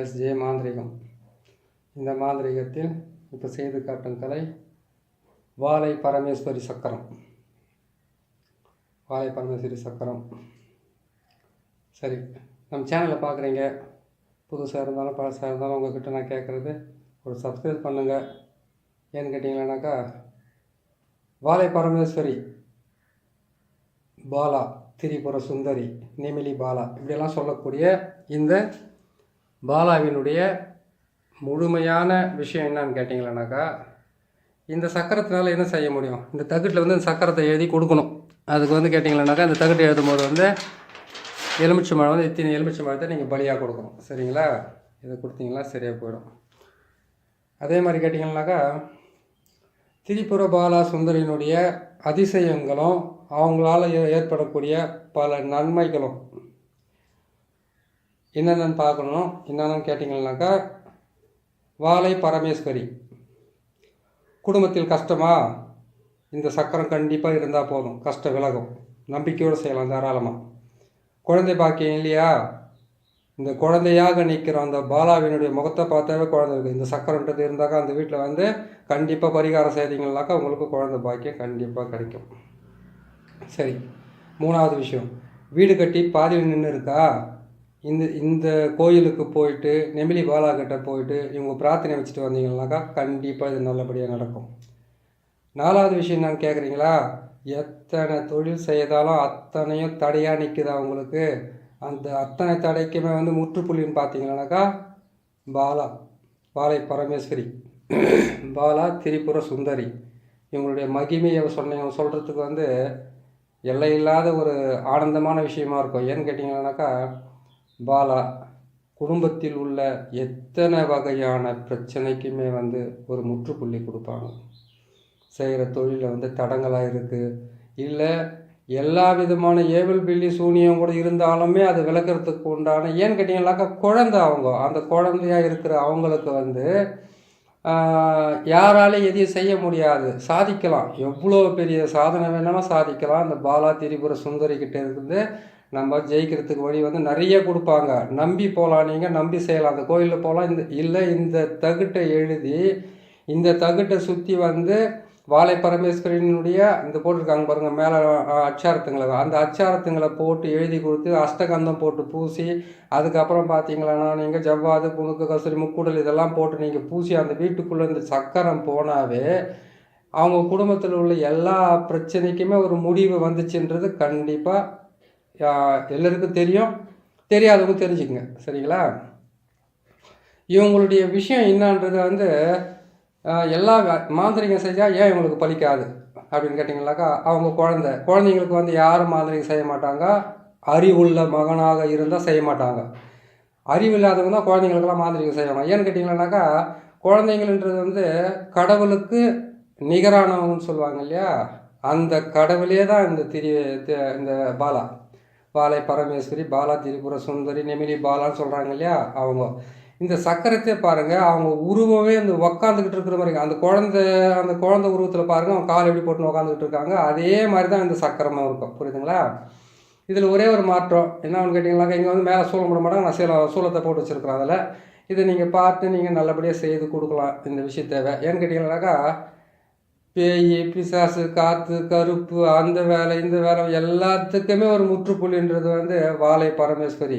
SJ S J மாந்திரிகம். இந்த மாந்திரிகத்தில் இப்போ செய்து காட்டும் கலை வாழை பரமேஸ்வரி சக்கரம். வாழை பரமேஸ்வரி சக்கரம். சரி நம்ம சேனலை பார்க்குறீங்க புதுசாக இருந்தாலும் பழசாக இருந்தாலும் உங்கள்கிட்ட நான் கேட்குறது ஒரு சப்ஸ்கிரைப் பண்ணுங்கள் ஏன்னு கேட்டிங்களானாக்கா வாழை பரமேஸ்வரி பாலா திரிபுர சுந்தரி நெமிலி பாலா இப்படியெல்லாம் சொல்லக்கூடிய இந்த பாலாவினுடைய முழுமையான விஷயம் என்னன்னு கேட்டிங்களேனாக்கா இந்த சக்கரத்தினால என்ன செய்ய முடியும்? இந்த தகட்டில் வந்து இந்த சக்கரத்தை எழுதி கொடுக்கணும். அதுக்கு வந்து கேட்டிங்களேனாக்கா இந்த தகட்டு எழுதும் போது வந்து எலுமிச்சை மழை வந்து இத்தனை எலுமிச்சை மழத்தை நீங்கள் பலியாக கொடுக்கணும். சரிங்களா? இதை கொடுத்தீங்களா சரியாக போயிடும். அதே மாதிரி கேட்டிங்கன்னாக்கா திரிபுர பாலா சுந்தரியினுடைய அதிசயங்களும் அவங்களால ஏ- ஏற்படக்கூடிய பல நன்மைகளும் என்னென்னு பார்க்கணும். என்னென்னு கேட்டிங்கன்னாக்கா வாழை பரமேஸ்வரி. குடும்பத்தில் கஷ்டமா? இந்த சக்கரம் கண்டிப்பாக இருந்தால் போதும். கஷ்டம் விலகும். நம்பிக்கையோடு செய்யலாம் தாராளமாக குழந்தை பாக்கியம் இல்லையா? இந்த குழந்தையாக நிற்கிற அந்த பாலாவினுடைய முகத்தை பார்த்தாவே குழந்தை இருக்குது இந்த சக்கரன்றது இருந்தாக்கா அந்த வீட்டில் வந்து கண்டிப்பாக பரிகாரம் செய்தீங்கன்னாக்கா உங்களுக்கு குழந்தை பாக்கியம் கண்டிப்பாக கிடைக்கும். சரி. மூணாவது விஷயம். வீடு கட்டி பாதியில் நின்று இருக்கா? இந்த இந்த கோயிலுக்கு போயிட்டு நெமிலி பாலா போயிட்டு இவங்க பிரார்த்தனை வச்சுட்டு வந்தீங்கன்னாக்கா கண்டிப்பாக இது நல்லபடியாக நடக்கும். நாலாவது விஷயம் நான் கேட்குறீங்களா எத்தனை தொழில் செய்தாலும் அத்தனையும் தடையாக நிற்குதா உங்களுக்கு? அந்த அத்தனை தடைக்குமே வந்து முற்றுப்புள்ளின்னு பார்த்தீங்கன்னாக்கா பாலா பாலை பரமேஸ்வரி பாலா திரிபுர சுந்தரி. இவங்களுடைய மகிமையை சொன்ன சொல்கிறதுக்கு வந்து எல்லையில்லாத ஒரு ஆனந்தமான விஷயமா இருக்கும். ஏன்னு கேட்டிங்கன்னாக்கா பாலா குடும்பத்தில் உள்ள எத்தனை வகையான பிரச்சனைக்குமே வந்து ஒரு முற்றுப்புள்ளி கொடுப்பாங்க. செய்கிற தொழிலில் வந்து தடங்களாக இருக்குது இல்லை எல்லா விதமான ஏவல் பில்லி சூனியம் கூட இருந்தாலுமே அது விளக்குறதுக்கு உண்டான ஏன்னு கேட்டிங்கனாக்கா குழந்தை அவங்க. அந்த குழந்தையாக இருக்கிற அவங்களுக்கு வந்து யாராலையும் எதையும் செய்ய முடியாது. சாதிக்கலாம். எவ்வளோ பெரிய சாதனை வேணாலும் சாதிக்கலாம். அந்த பாலா திரிபுர சுந்தரி இருந்து நம்ம ஜெயிக்கிறதுக்கு வழி வந்து நிறைய கொடுப்பாங்க. நம்பி போகலாம் நீங்கள் நம்பி செய்யலாம். அந்த கோயிலில் போகலாம் இந்த இல்லை இந்த தகுட்டை எழுதி இந்த தகுட்டை சுற்றி வந்து வாழை பரமேஸ்வரனுடைய இந்த போட்டிருக்காங்க பாருங்கள் மேலே அச்சாரத்துங்களை அந்த அச்சாரத்துங்களை போட்டு எழுதி கொடுத்து அஷ்டகந்தம் போட்டு பூசி அதுக்கப்புறம் பார்த்தீங்களன்னா நீங்கள் ஜவ்வாது புணுக்கு கசூரி முக்கூடல் இதெல்லாம் போட்டு நீங்கள் பூசி அந்த வீட்டுக்குள்ளே இந்த சக்கரம் போனாவே அவங்க குடும்பத்தில் உள்ள எல்லா பிரச்சனைக்குமே ஒரு முடிவு வந்துச்சுன்றது கண்டிப்பாக எல்லாருக்கும் தெரியும். தெரியாதவங்க தெரிஞ்சுக்கங்க. சரிங்களா? இவங்களுடைய விஷயம் என்னன்றது வந்து எல்லா மாந்திரிகம் செஞ்சால் ஏன் இவங்களுக்கு பலிக்காது அப்படின்னு கேட்டிங்கனாக்கா அவங்க குழந்தை குழந்தைங்களுக்கு வந்து யாரும் மாந்திரிகம் செய்ய மாட்டாங்க. அறிவுள்ள மகனாக இருந்தால் செய்ய மாட்டாங்க. அறிவு இல்லாதவங்க தான் குழந்தைங்களுக்கெல்லாம் மாந்திரிகம் செய்வாங்க ஏன்னு கேட்டிங்கன்னாக்கா குழந்தைங்கள்ன்றது வந்து கடவுளுக்கு நிகரானவங்கன்னு சொல்லுவாங்க இல்லையா? அந்த கடவுளே தான் இந்த திரி இந்த பாலா. பாலை பரமேஸ்வரி பாலா திரிபுர சுந்தரி நெமிலி பாலான்னு சொல்கிறாங்க இல்லையா அவங்க. இந்த சக்கரத்தை பாருங்கள் அவங்க உருவமே இந்த உக்காந்துக்கிட்டு இருக்கிற மாதிரி அந்த குழந்தை அந்த குழந்தை உருவத்தில் பாருங்கள் அவங்க கால் எப்படி போட்டு உக்காந்துக்கிட்டு இருக்காங்க. அதே மாதிரி தான் இந்த சக்கரமாக இருக்கும். புரியுதுங்களா? இதில் ஒரே ஒரு மாற்றம். என்னன்னு கேட்டிங்கனாக்கா இங்கே வந்து மேலே சூழம் போட மாட்டாங்க. நான் சீல சூளத்தை போட்டு வச்சுருக்கிறேன் அதில். இதை நீங்கள் பார்த்து நீங்கள் நல்லபடியாக செய்து கொடுக்கலாம் இந்த விஷயத்தேவை ஏன்னு கேட்டிங்கன்னாக்கா பேய் பிசாசு காற்று கருப்பு அந்த வேலை இந்த வேலை எல்லாத்துக்குமே ஒரு முற்றுப்புள்ளின்றது வந்து வாழை பரமேஸ்வரி.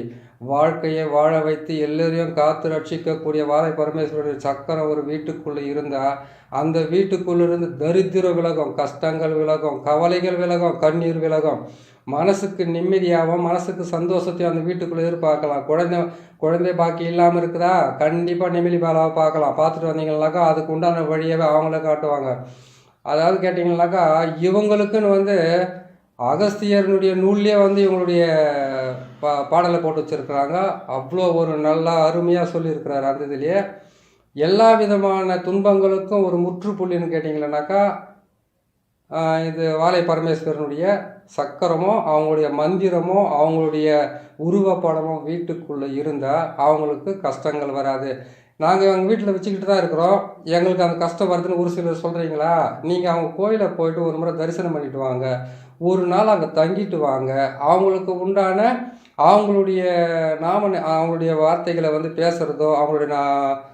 வாழ்க்கையை வாழ வைத்து எல்லோரையும் காத்து ரட்சிக்கக்கூடிய வாழை பரமேஸ்வரி சக்கரம் ஒரு வீட்டுக்குள்ளே இருந்தால் அந்த வீட்டுக்குள்ளிருந்து தரித்திரம் விலகும் கஷ்டங்கள் விலகும் கவலைகள் விலகும் கண்ணீர் விலகும். மனசுக்கு நிம்மதியாகவும் மனசுக்கு சந்தோஷத்தையும் அந்த வீட்டுக்குள்ளே எதிர்பார்க்கலாம். குழந்தை குழந்தை பாக்கி இல்லாமல் இருக்குதா? கண்டிப்பாக நிம்மதி பாலாவை பார்க்கலாம். பார்த்துட்டு வந்தீங்கன்னாக்கா அதுக்கு உண்டான வழியவே அவங்கள காட்டுவாங்க. அதாவது கேட்டிங்கனாக்கா இவங்களுக்குன்னு வந்து அகஸ்தியர்னுடைய நூல்லே வந்து இவங்களுடைய பா பாடலை போட்டு வச்சுருக்குறாங்க. அவ்வளோ ஒரு நல்லா அருமையாக சொல்லியிருக்கிறாரு அந்த இதுலேயே எல்லா விதமான துன்பங்களுக்கும் ஒரு முற்றுப்புள்ளின்னு கேட்டிங்களேனாக்கா இது வாழை பரமேஸ்வரனுடைய சக்கரமோ அவங்களுடைய மந்திரமோ அவங்களுடைய உருவப்படமோ வீட்டுக்குள்ளே இருந்தால் அவங்களுக்கு கஷ்டங்கள் வராது. நாங்கள் எங்கள் வீட்டில் வச்சுக்கிட்டு தான் இருக்கிறோம். எங்களுக்கு அந்த கஷ்டம் வருதுன்னு ஒரு சிலர் சொல்கிறீங்களா நீங்கள் அவங்க கோயிலை போயிட்டு ஒரு முறை தரிசனம் பண்ணிட்டு வாங்க. ஒரு நாள் அங்கே தங்கிட்டு வாங்க. அவங்களுக்கு உண்டான அவங்களுடைய நாம அவங்களுடைய வார்த்தைகளை வந்து பேசுகிறதோ அவங்களுடைய நான்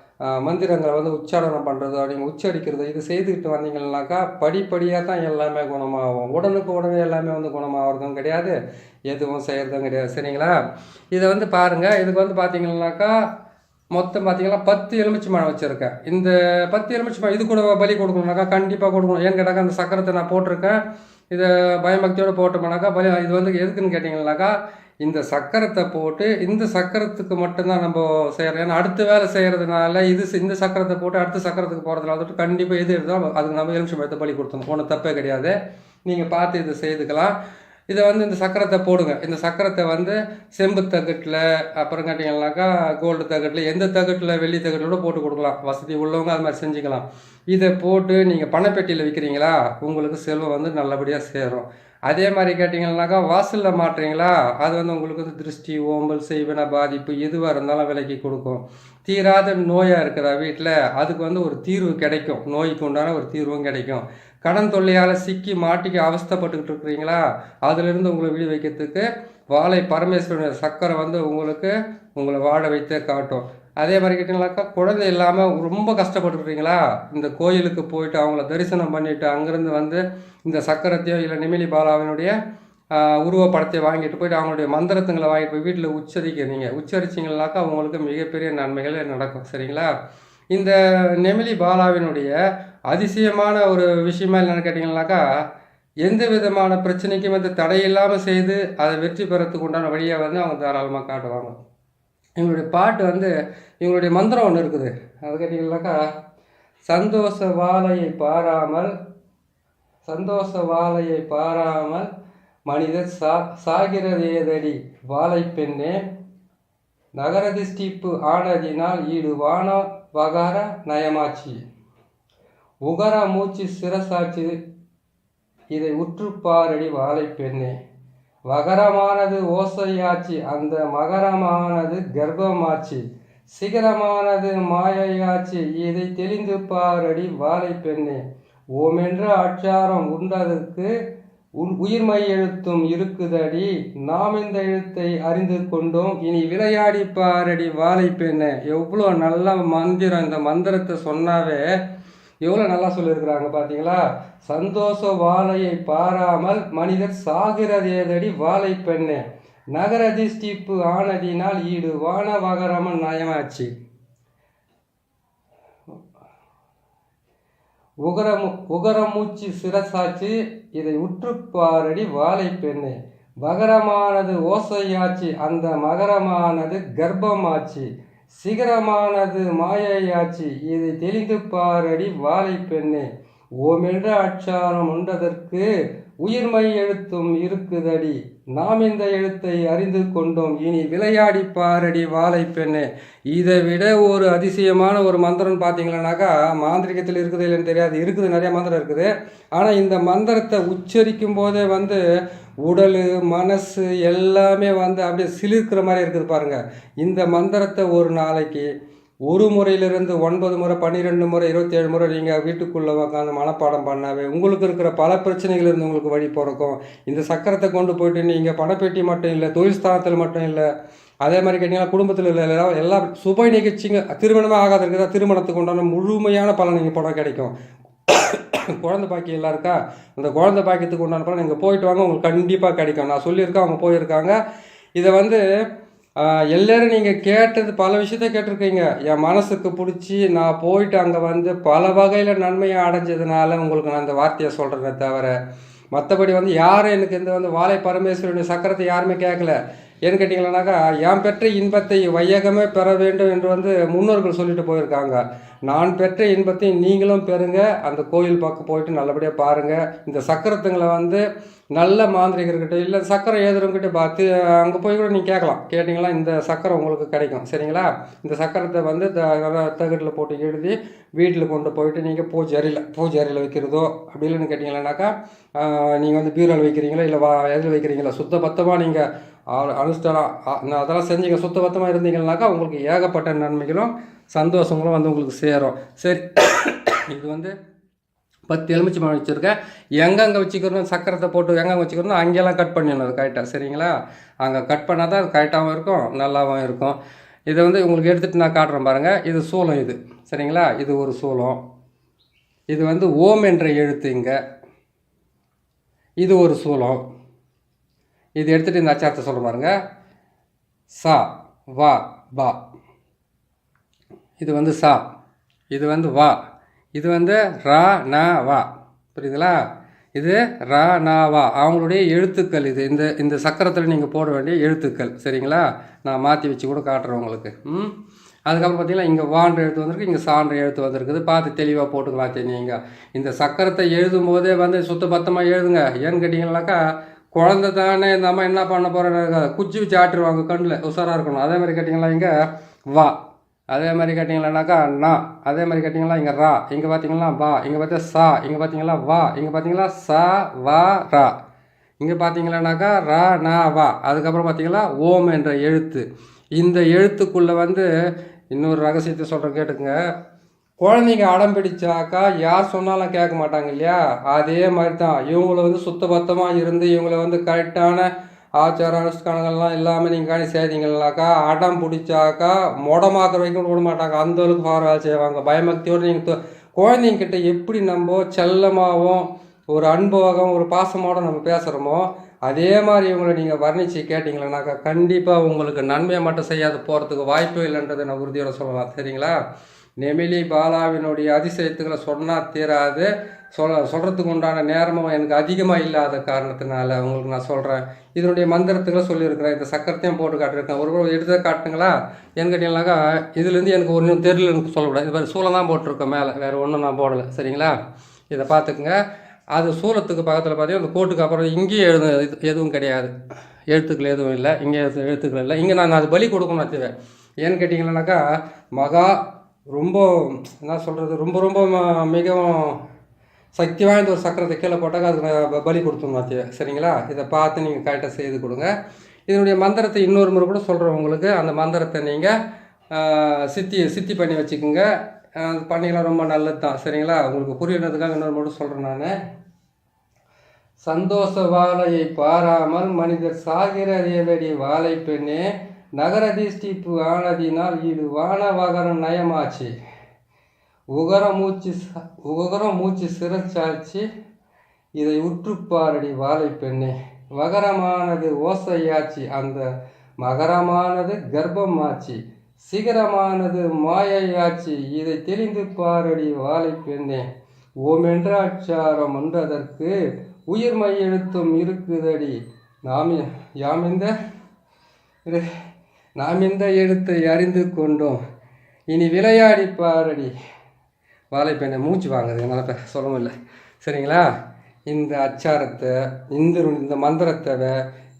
மந்திரங்களை வந்து உச்சாரணம் பண்ணுறதோ நீங்கள் உச்சரிக்கிறதோ இது செய்துக்கிட்டு வந்தீங்கன்னாக்கா படிப்படியாக தான் எல்லாமே குணமாகும். உடனுக்கு உடனே எல்லாமே வந்து குணமாகறதும் கிடையாது. எதுவும் செய்கிறதும் கிடையாது. சரிங்களா? இதை வந்து பாருங்கள் இதுக்கு வந்து பார்த்தீங்கன்னாக்கா மொத்தம் பார்த்தீங்கன்னா பத்து எலுமிச்சை மழை வச்சுருக்கேன். இந்த பத்து எலுமிச்சை மழை இது கூட பலி கொடுக்கணும்னாக்கா கண்டிப்பாக கொடுக்கணும். ஏன்னு கேட்டாக்கா அந்த சக்கரத்தை நான் போட்டிருக்கேன். இதை பயபக்தியோடு போட்டோம்னாக்கா பலி இது வந்து எதுக்குன்னு கேட்டிங்கன்னாக்கா இந்த சக்கரத்தை போட்டு இந்த சக்கரத்துக்கு மட்டும்தான் நம்ம செய்கிறோம் ஏன்னா அடுத்த வேலை செய்கிறதுனால இது இந்த சக்கரத்தை போட்டு அடுத்த சக்கரத்துக்கு போகிறதுனால வந்துட்டு கண்டிப்பாக எது எடுத்தாலும் அதுக்கு நம்ம எலுமிச்சை மரத்தை பலி கொடுத்தோம் ஒன்றும் தப்பே கிடையாது. நீங்கள் பார்த்து இதை செய்துக்கலாம். இதை வந்து இந்த சக்கரத்தை போடுங்க. இந்த சக்கரத்தை வந்து செம்பு தகட்டில் அப்புறம் கேட்டிங்கன்னாக்கா கோல்டு தகட்டில் எந்த தகட்டில் வெள்ளி தகட்டில் கூட போட்டு கொடுக்கலாம். வசதி உள்ளவங்க அது மாதிரி செஞ்சுக்கலாம். இதை போட்டு நீங்கள் பணப்பெட்டியில் விற்கிறீங்களா உங்களுக்கு செல்வம் வந்து நல்லபடியாக சேரும். அதே மாதிரி கேட்டிங்கன்னாக்கா வாசலில் மாட்டுறீங்களா அது வந்து உங்களுக்கு வந்து திருஷ்டி ஓம்பல் செய்வன பாதிப்பு எதுவாக இருந்தாலும் விலைக்கு கொடுக்கும். தீராத நோயாக இருக்கிற வீட்டில் அதுக்கு வந்து ஒரு தீர்வு கிடைக்கும். நோய்க்கு உண்டான ஒரு தீர்வும் கிடைக்கும். கடன் தொல்லையால் சிக்கி மாட்டிக்கு அவஸ்தைப்பட்டுக்கிட்டு இருக்கிறீங்களா? அதிலிருந்து உங்களை விழி வைக்கிறதுக்கு வாழை பரமேஸ்வரன் சக்கரை வந்து உங்களுக்கு உங்களை வாழ வைத்தே காட்டும். அதே மாதிரி கேட்டிங்கனாக்கா குழந்தை இல்லாமல் ரொம்ப கஷ்டப்பட்டுருக்கீங்களா இந்த கோயிலுக்கு போயிட்டு அவங்கள தரிசனம் பண்ணிவிட்டு அங்கேருந்து வந்து இந்த சக்கரத்தையோ இல்லை நிமிலி பாலாவினுடைய உருவப்படத்தை வாங்கிட்டு போயிட்டு அவங்களுடைய மந்திரத்துங்களை வாங்கிட்டு போய் வீட்டில் உச்சரிக்கிறீங்க. உச்சரிச்சிங்கனாக்கா உங்களுக்கு மிகப்பெரிய நன்மைகள் நடக்கும். சரிங்களா? இந்த நெமிலி பாலாவினுடைய அதிசயமான ஒரு விஷயமா என்னென்னு கேட்டிங்கனாக்கா எந்த விதமான பிரச்சனைக்கும் வந்து தடையில்லாமல் செய்து அதை வெற்றி பெறத்துக்கு உண்டான வழியை வந்து அவங்க தாராளமாக காட்டுவாங்க. இவங்களுடைய பாட்டு வந்து இவங்களுடைய மந்திரம் ஒன்று இருக்குது. அது கேட்டிங்கனாக்கா சந்தோஷ வாழையை பாராமல் சந்தோஷ வாழையை பாராமல் மனிதர் சா சாகிறதேதடி வாழை பெண்ணே நகரதிஷ்டிப்பு ஆனதினால் ஈடு வான வகார நயமாச்சி. உகர மூச்சு சிரசாச்சு இதை உற்றுப்பாரடி வாழை பெண்ணே. வகரமானது ஓசையாச்சு அந்த மகரமானது கர்ப்பமாச்சு. சிகரமானது மாயையாச்சு இதை தெளிந்து பாரடி வாழை பெண்ணே. ஓமென்ற அச்சாரம் உண்டதற்கு உயிர்மை எழுத்தும் இருக்குதடி. நாம் இந்த எழுத்தை அறிந்து கொண்டோம் இனி விளையாடி பாரடி வாழை பெண்ணே. எவ்வளோ நல்ல மந்திரம் இந்த மந்திரத்தை சொன்னாவே எவ்வளோ நல்லா சொல்லியிருக்கிறாங்க பார்த்தீங்களா சந்தோஷ வாழையை பாராமல் மனிதர் சாகிறதேதடி வாழை பெண்ணே. நகர அதிஷ்டிப்பு ஆனதினால் ஈடு வான வகரமன் நயமாச்சு. உகரமு உகரமூச்சு சிரசாச்சு இதை உற்றுப்பாரடி வாழை பெண்ணே. வகரமானது ஓசையாச்சு அந்த மகரமானது கர்ப்பமாச்சு. சிகரமானது மாயையாச்சு. இது தெளிந்து பாரடி வாழை பெண்ணே. ஓமென்ற அச்சாரம் உண்டதற்கு உயிர்மை எழுத்தும் இருக்குதடி. நாம் இந்த எழுத்தை அறிந்து கொண்டோம். இனி விளையாடி பாரடி வாழை பெண்ணே. இதை விட ஒரு அதிசயமான ஒரு மந்திரம்னு பார்த்தீங்களன்னாக்கா மாந்திரிகத்தில் இருக்குது இல்லைன்னு தெரியாது. இருக்குது நிறைய மந்திரம் இருக்குது. ஆனால் இந்த மந்திரத்தை உச்சரிக்கும் போதே வந்து உடல் மனசு எல்லாமே வந்து அப்படியே சிலிர்க்கிற மாதிரி இருக்குது பாருங்கள் இந்த மந்திரத்தை ஒரு நாளைக்கு ஒரு முறையிலிருந்து ஒன்பது முறை பன்னிரெண்டு முறை இருபத்தேழு முறை நீங்கள் வீட்டுக்குள்ளே உட்காந்து மனப்பாடம் பண்ணாவே உங்களுக்கு இருக்கிற பல பிரச்சனைகள் இருந்து உங்களுக்கு வழி பிறக்கும். இந்த சக்கரத்தை கொண்டு போயிட்டு நீங்கள் பணப்பெட்டி மட்டும் இல்லை தொழில் ஸ்தானத்தில் மட்டும் இல்லை அதே மாதிரி கேட்டிங்கன்னா குடும்பத்தில் இல்லை எல்லாம் எல்லா சுப நிகழ்ச்சிங்க திருமணமே ஆகாத இருக்குதா? திருமணத்துக்கு உண்டான முழுமையான பலன் நீங்கள் படம் கிடைக்கும். குழந்தை பாக்கியம் எல்லாம் இருக்கா? அந்த குழந்தை பாக்கியத்துக்கு உண்டான பலன் நீங்கள் போயிட்டு வாங்க உங்களுக்கு கண்டிப்பாக கிடைக்கும். நான் சொல்லியிருக்கேன் அவங்க போயிருக்காங்க. இதை வந்து எல்லோரும் நீங்கள் கேட்டது பல விஷயத்த கேட்டிருக்கீங்க. என் மனசுக்கு பிடிச்சி நான் போயிட்டு அங்கே வந்து பல வகையில் நன்மையை அடைஞ்சதுனால உங்களுக்கு நான் இந்த வார்த்தையை சொல்கிறேனே தவிர மற்றபடி வந்து யாரும் எனக்கு இந்த வந்து வாழை பரமேஸ்வரனுடைய சக்கரத்தை யாருமே கேட்கல. ஏன்னு கேட்டிங்கன்னாக்கா என் பெற்ற இன்பத்தை வையகமே பெற வேண்டும் என்று வந்து முன்னோர்கள் சொல்லிட்டு போயிருக்காங்க. நான் பெற்ற இன்பத்தை நீங்களும் பெறுங்க. அந்த கோயில் பக்கம் போயிட்டு நல்லபடியாக பாருங்கள் இந்த சக்கரத்துங்களை வந்து நல்ல மாந்திரிகர்கிட்ட இல்லை சக்கரம் ஏதுறவங்கிட்ட பார்த்து அங்கே போய் கூட நீங்கள் கேட்கலாம். கேட்டிங்களா இந்த சக்கரம் உங்களுக்கு கிடைக்கும். சரிங்களா? இந்த சக்கரத்தை வந்து தகட்டில் போட்டு எழுதி வீட்டில் கொண்டு போயிட்டு நீங்கள் பூஜை அறையில் பூஜை அறையில் வைக்கிறதோ அப்படி இல்லைன்னு கேட்டிங்களானாக்கா நீங்கள் வந்து பீரோவில் வைக்கிறீங்களா இல்லை வா எதில் வைக்கிறீங்களா? சுத்த பத்தமாக நீங்கள் அனுஷ்டானம் நான் அதெல்லாம் செஞ்சீங்க சுத்த பத்தமாக இருந்தீங்கன்னாக்கா உங்களுக்கு ஏகப்பட்ட நன்மைகளும் சந்தோஷங்களும் வந்து உங்களுக்கு சேரும். சரி. இது வந்து பத்து எலுமிச்சை மழை வச்சுருக்கேன். எங்கெங்கே வச்சுக்கிறோம் சக்கரத்தை போட்டு எங்கெங்கே வச்சுக்கிறோம் அங்கெல்லாம் கட் பண்ணிடணும். அது கரெக்டாக சரிங்களா? அங்கே கட் பண்ணால் தான் அது கரெக்டாகவும் இருக்கும் நல்லாவும் இருக்கும். இதை வந்து உங்களுக்கு எடுத்துகிட்டு நான் காட்டுறேன் பாருங்கள் இது சூளம் இது சரிங்களா? இது ஒரு சூளம். இது வந்து ஓம் என்ற எழுத்து இங்கே. இது ஒரு சூளம். இது எடுத்துகிட்டு இந்த அச்சாரத்தை சொல்ல பாருங்கள் சா வா பா. இது வந்து சா இது வந்து வா இது வந்து ரா நா வா. புரியுதுங்களா? இது ரா நா வா. அவங்களுடைய எழுத்துக்கள் இது. இந்த இந்த சக்கரத்தில் நீங்கள் போட வேண்டிய எழுத்துக்கள். சரிங்களா? நான் மாற்றி வச்சு கூட காட்டுறேன் உங்களுக்கு. ம்? அதுக்கப்புறம் பார்த்தீங்கன்னா இங்கே வான்ற எழுத்து வந்திருக்கு இங்கே சான்ற எழுத்து வந்திருக்குது. பார்த்து தெளிவாக போட்டுக்கலாம் தெரியுங்க இந்த சக்கரத்தை எழுதும் போதே வந்து சுத்தபத்தமாக எழுதுங்க. ஏன்னு கேட்டிங்கனாக்கா குழந்தை தானே இந்த அம்மா என்ன பண்ண போகிறேன்னு குச்சி வச்சு ஆட்டுருவாங்க கண்ணில். உஷாராக இருக்கணும். அதே மாதிரி கேட்டிங்களா இங்கே? வா. அதே மாதிரி கேட்டிங்களானாக்கா நா. அதே மாதிரி கேட்டிங்களா இங்கே ரா. இங்கே பார்த்தீங்களா வா. இங்கே பார்த்தா சா. இங்கே பார்த்தீங்களா வா. இங்கே பார்த்தீங்களா சா வா ரா. இங்கே பார்த்தீங்களானாக்கா ரா நா வா. அதுக்கப்புறம் பார்த்தீங்களா ஓம் என்ற எழுத்து. இந்த எழுத்துக்குள்ளே வந்து இன்னொரு ரகசியத்தை சொல்கிறேன் கேட்டுக்குங்க. குழந்தைங்க அடம் பிடிச்சாக்கா யார் சொன்னாலும் கேட்க மாட்டாங்க இல்லையா? அதே மாதிரி தான் இவங்கள வந்து சுத்தபத்தமாக இருந்து இவங்கள வந்து கரெக்டான ஆச்சார அனுஷ்டானங்கள்லாம் இல்லாமல் நீங்கள் காணி செய்தீங்கன்னாக்கா அடம் பிடிச்சாக்கா மொடமாக்குற வரைக்கும் விட மாட்டாங்க. அந்த அளவுக்கு ஃபார் வேலை செய்வாங்க பயமக்தியோடு நீங்கள் குழந்தைங்கிட்ட எப்படி நம்ம செல்லமாகவும் ஒரு அன்பாகவும் ஒரு பாசமாகவும் நம்ம பேசுகிறோமோ அதே மாதிரி இவங்களை நீங்கள் வர்ணித்து கேட்டிங்களேனாக்கா கண்டிப்பாக உங்களுக்கு நன்மையை மட்டும் செய்யாது போகிறதுக்கு வாய்ப்பு இல்லைன்றதை நான் உறுதியோட சொல்லலாம். சரிங்களா? நெமிலி பாலாவினுடைய அதிசயத்துக்களை சொன்னால் தீராது. சொல் சொல்கிறதுக்கு உண்டான நேரமும் எனக்கு அதிகமாக இல்லாத காரணத்தினால உங்களுக்கு நான் சொல்கிறேன் இதனுடைய மந்திரத்துக்களை சொல்லியிருக்கிறேன். இந்த சக்கரத்தையும் போட்டு காட்டியிருக்கேன். ஒரு ஒரு எடுத்து காட்டுங்களா? ஏன்னு கேட்டிங்கனாக்கா இதுலேருந்து எனக்கு ஒன்றும் தெரியல எனக்கு சொல்லக்கூடாது. இது மாதிரி சூளம் தான் போட்டிருக்கோம் மேலே. வேறு ஒன்றும் நான் போடலை. சரிங்களா? இதை பார்த்துக்குங்க. அது சூலத்துக்கு பக்கத்தில் பார்த்தீங்கன்னா அந்த கோட்டுக்கு அப்புறம் இங்கேயும் எழுது எதுவும் கிடையாது. எழுத்துக்கள் எதுவும் இல்லை. இங்கே எழுத்துக்கள் இல்லை. இங்கே நான் அது பலி கொடுக்கணும் வச்சுவேன் ஏன்னு கேட்டிங்கன்னாக்கா மகா ரொம்ப என்ன சொல்கிறது ரொம்ப ரொம்ப ம- மிகவும் சக்தி வாய்ந்த ஒரு சக்கரத்தை கீழே போட்டாக்க அதுக்கு நான் பலி கொடுத்துருவோம் சரிங்களா? இதை பார்த்து நீங்கள் கரெக்டாக செய்து கொடுங்க. இதனுடைய மந்திரத்தை இன்னொரு முறை கூட சொல்கிறேன் உங்களுக்கு. அந்த மந்திரத்தை நீங்கள் சித்தி சித்தி பண்ணி வச்சுக்கோங்க. அது பண்ணிக்கலாம் ரொம்ப நல்லது தான். சரிங்களா? உங்களுக்கு புரியறதுக்காக இன்னொரு மட்டும் சொல்கிறேன் நான். சந்தோஷ வாழையை பாராமல் மனிதர் சாகிற அறியலடி வாழை பெண்ணே நகரதிஷ்டிப்பு ஆனதினால் இது வானவகரம் நயமாச்சு. உகர மூச்சு ச- உகர மூச்சு சிறச்சாச்சு இதை உற்றுப்பாரடி வாழை பெண்ணே. வகரமானது ஓசையாச்சு அந்த மகரமானது கர்ப்பமாச்சு. சிகரமானது மாயையாச்சு இதை தெரிந்து பாரடி வாழை பெண்ணே. ஓமென்றாச்சாரம் ஒன்றதற்கு உயிர்மை எழுத்தும் இருக்குதடி. நாம் யாம் இந்த நாம் இந்த எழுத்தை அறிந்து கொண்டோம்? இனி விளையாடி பாரடி. வாழைப்பெண்ணை மூச்சு வாங்குது என்னால் இப்போ சொல்ல முடியல. சரிங்களா? இந்த அச்சாரத்தை இந்த இந்த மந்திரத்தை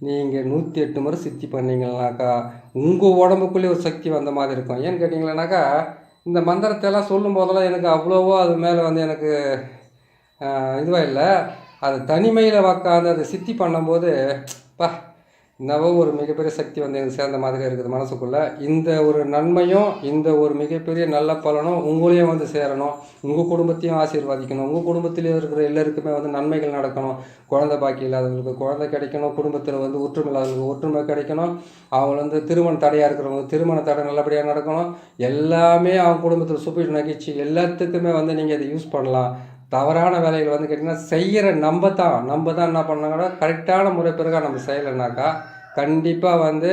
நீங்கள் நூற்றி எட்டு முறை சித்தி பண்ணீங்கன்னாக்கா உங்கள் உடம்புக்குள்ளே ஒரு சக்தி வந்த மாதிரி இருக்கும். ஏன்னு கேட்டிங்களேனாக்கா இந்த மந்திரத்தை எல்லாம் சொல்லும் போதெல்லாம் எனக்கு அவ்வளோவோ அது மேலே வந்து எனக்கு இதுவாக இல்லை. அது தனிமையில் உக்காந்து அதை சித்தி பண்ணும்போது பா என்னவோ ஒரு மிகப்பெரிய சக்தி வந்து எனக்கு சேர்ந்த மாதிரி இருக்குது மனசுக்குள்ளே. இந்த ஒரு நன்மையும் இந்த ஒரு மிகப்பெரிய நல்ல பலனும் உங்களையும் வந்து சேரணும். உங்கள் குடும்பத்தையும் ஆசீர்வாதிக்கணும். உங்கள் குடும்பத்தில் இருக்கிற எல்லாருக்குமே வந்து நன்மைகள் நடக்கணும். குழந்தை பாக்கி இல்லாதவங்களுக்கு குழந்தை கிடைக்கணும். குடும்பத்தில் வந்து ஒற்றுமை இல்லாதவங்களுக்கு ஒற்றுமை கிடைக்கணும். அவங்க வந்து திருமண தடையாக இருக்கிறவங்க திருமண தடை நல்லபடியாக நடக்கணும். எல்லாமே அவங்க குடும்பத்தில் சுப்பீட் நகைச்சி எல்லாத்துக்குமே வந்து நீங்கள் இதை யூஸ் பண்ணலாம். தவறான வேலைகள் வந்து கேட்டிங்கன்னா செய்கிற நம்ம தான் நம்ம தான் என்ன பண்ணாங்கன்னா கரெக்டான முறை பிறகு நம்ம செய்யலைனாக்கா கண்டிப்பாக வந்து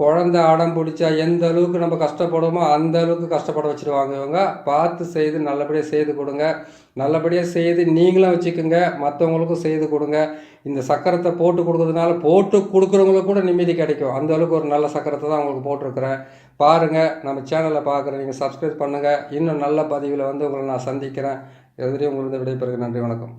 குழந்த அடம் பிடிச்சா எந்த அளவுக்கு நம்ம கஷ்டப்படுவோமோ அந்த அளவுக்கு கஷ்டப்பட வச்சுருவாங்க இவங்க. பார்த்து செய்து நல்லபடியாக செய்து கொடுங்க. நல்லபடியாக செய்து நீங்களும் வச்சுக்கோங்க. மற்றவங்களுக்கும் செய்து கொடுங்க. இந்த சக்கரத்தை போட்டு கொடுக்கறதுனால போட்டு கொடுக்குறவங்களுக்கு கூட நிம்மதி கிடைக்கும். அந்த அளவுக்கு ஒரு நல்ல சக்கரத்தை தான் உங்களுக்கு போட்டிருக்கிறேன். பாருங்கள் நம்ம சேனலை பார்க்குறேன் நீங்கள் சப்ஸ்கிரைப் பண்ணுங்கள் இன்னும் நல்ல பதிவில் வந்து உங்களை நான் சந்திக்கிறேன். எதிரையும் உங்களுக்கு விடைபெறுகிறேன் நன்றி வணக்கம்.